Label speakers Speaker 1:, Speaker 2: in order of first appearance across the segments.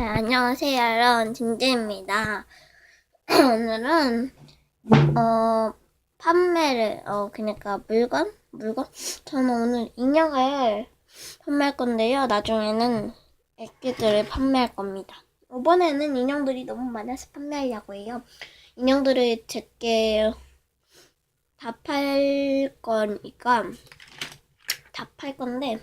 Speaker 1: 네, 안녕하세요, 여러분. 진지입니다. 오늘은, 어, 판매를, 어, 그니까 물건? 물건? 저는 오늘 인형을 판매할 건데요. 나중에는 애기들을 판매할 겁니다. 이번에는 인형들이 너무 많아서 판매하려고 해요. 인형들을 제게 다 팔 거니까, 다 팔 건데,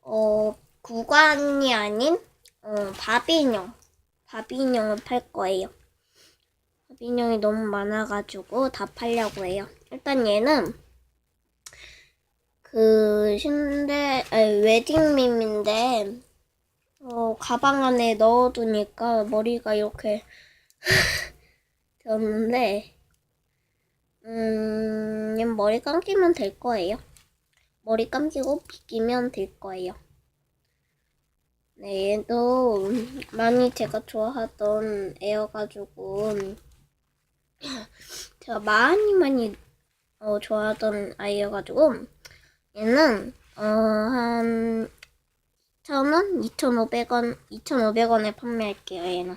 Speaker 1: 어, 구간이 아닌, 어, 바비 인형. 바비 인형을 팔 거예요. 바비 인형이 너무 많아가지고 다 팔려고 해요. 일단 얘는 그 신데 아니, 웨딩밈인데 어, 가방 안에 넣어두니까 머리가 이렇게 되었는데 음, 얘 머리 감기면 될 거예요. 머리 감기고 비기면 될 거예요. 네, 얘도 많이 제가 좋아하던 애여가지고 제가 많이 많이 어, 좋아하던 아이여가지고 얘는 어, 한 1,000원? 2,500원? 2,500원에 판매할게요, 얘는.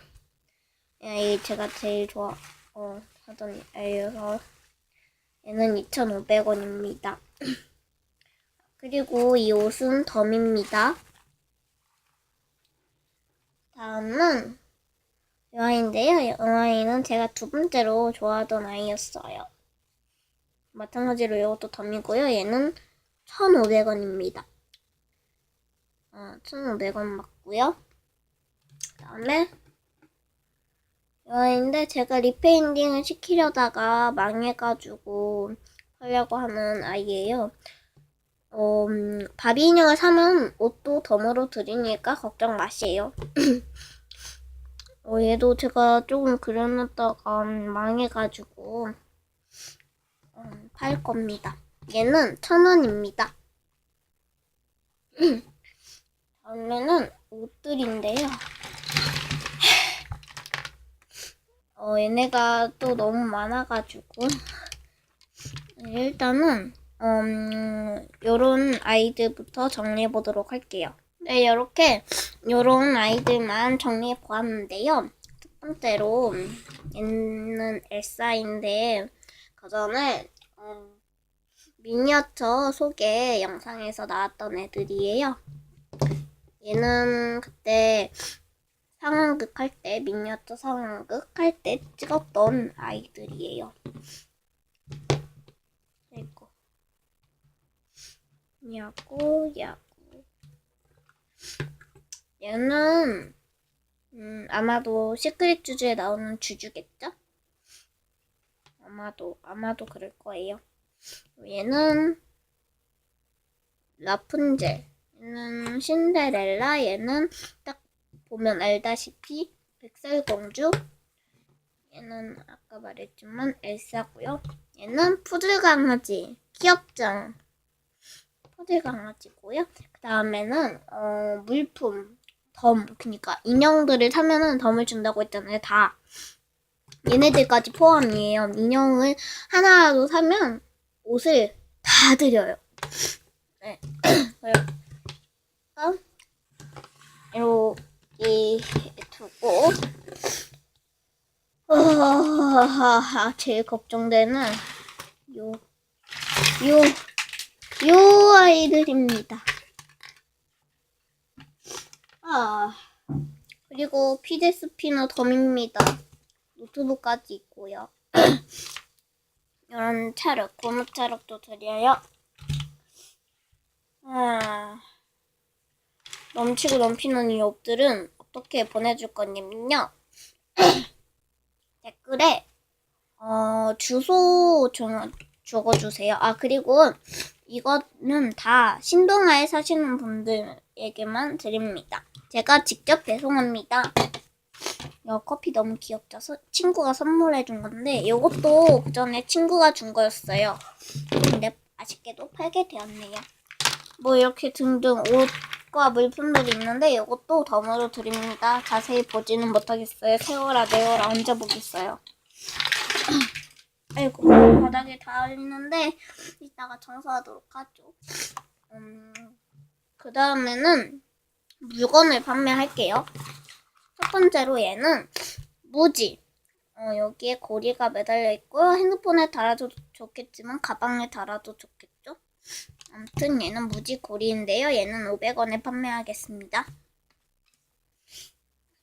Speaker 1: 얘 제가 제일 좋아, 어, 하던 애여서 얘는 2,500원입니다. 그리고 이 옷은 덤입니다. 다음은 여아인데요. 여아이는 제가 두 번째로 좋아하던 아이였어요. 마찬가지로 이것도 덤이고요. 얘는 1,500원입니다. 어, 1,500원 맞고요. 그다음에 여아인데 제가 리페인딩을 시키려다가 망해가지고 하려고 하는 아이예요. 어, 음, 바비 인형을 사면 옷도 덤으로 드리니까 걱정 마세요. 어, 얘도 제가 조금 그려놨다가 음, 망해가지고 음, 팔 겁니다. 얘는 천 원입니다. 다음에는 옷들인데요. 어, 얘네가 또 너무 많아가지고 일단은 음, 요런 아이들부터 정리해 보도록 할게요. 네, 요렇게 요런 아이들만 정리해 보았는데요. 첫 번째로 얘는 엘사인데 그 전에 음, 미니어처 소개 영상에서 나왔던 애들이에요. 얘는 그때 상황극 할 때, 미니어처 상황극 할 때 찍었던 아이들이에요. 그리고 야구, 야구. 얘는 음, 아마도 시크릿 주주에 나오는 주주겠죠? 아마도 아마도 그럴 거예요. 얘는 라푼젤, 얘는 신데렐라, 얘는 딱 보면 알다시피 백설공주, 얘는 아까 말했지만 엘사고요. 얘는 푸들 강아지, 귀엽죠? 푸들 강아지고요. 그 다음에는 어, 물품, 덤, 그니까 인형들을 사면은 덤을 준다고 했잖아요. 다 얘네들까지 포함이에요. 인형을 하나라도 사면 옷을 다 드려요. 네. 그래서 이렇게 두고 아, 제일 걱정되는 요, 요, 요 아이들입니다. 아, 그리고 피제 스피너 덤입니다. 노트북까지 있고요. 이런 차력, 고무 차력도 드려요. 아, 넘치고 넘치는 이 옷들은 어떻게 보내줄 거냐면요. 댓글에 어, 주소 좀 적어주세요. 아 그리고 이거는 다 신동아에 사시는 분들에게만 드립니다. 제가 직접 배송합니다. 이 커피 너무 귀엽죠? 서- 친구가 선물해 준 건데 이것도 그 전에 친구가 준 거였어요. 근데 아쉽게도 팔게 되었네요. 뭐 이렇게 등등 옷과 물품들이 있는데 이것도 덤으로 드립니다. 자세히 보지는 못하겠어요. 세워라 내워라 언제 보겠어요. 아이고 바닥에 다 있는데 이따가 청소하도록 하죠. 음, 그 다음에는 물건을 판매할게요. 첫 번째로 얘는 무지. 어, 여기에 고리가 매달려 있고요. 핸드폰에 달아도 좋겠지만 가방에 달아도 좋겠죠. 아무튼 얘는 무지 고리인데요. 얘는 500원에 판매하겠습니다.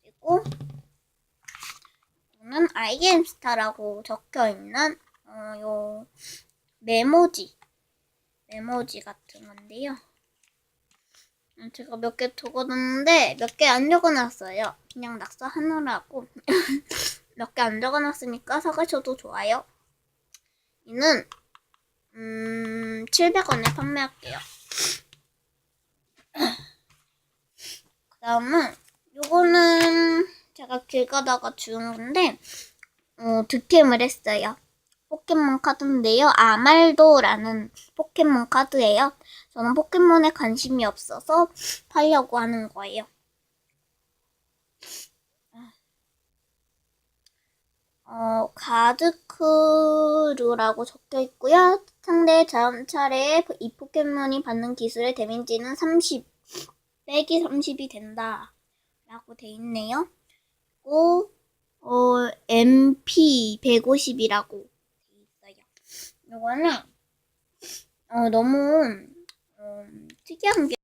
Speaker 1: 그리고 이거는 아이엠스타라고 적혀 있는 어, 요 메모지 메모지 같은 건데요. 음, 제가 몇 개 적어놨는데 몇 개 안 적어놨어요. 그냥 낙서하느라고 몇 개 안 적어놨으니까 사가셔도 좋아요. 이는 음 700원에 판매할게요. 그 다음은 요거는 제가 길 가다가 주운 건데 어, 득템을 했어요. 포켓몬 카드인데요. 아말도라는 포켓몬 카드예요. 저는 포켓몬에 관심이 없어서 팔려고 하는 거예요. 어, 가드크루라고 적혀 있고요. 상대 다음 차례에 이 포켓몬이 받는 기술의 데미지는 30, 빼기 30이 된다. 라고 돼 있네요. 그리고, 어, MP 150이라고 돼 있어요. 요거는, 어, 너무, 어, 특이한 게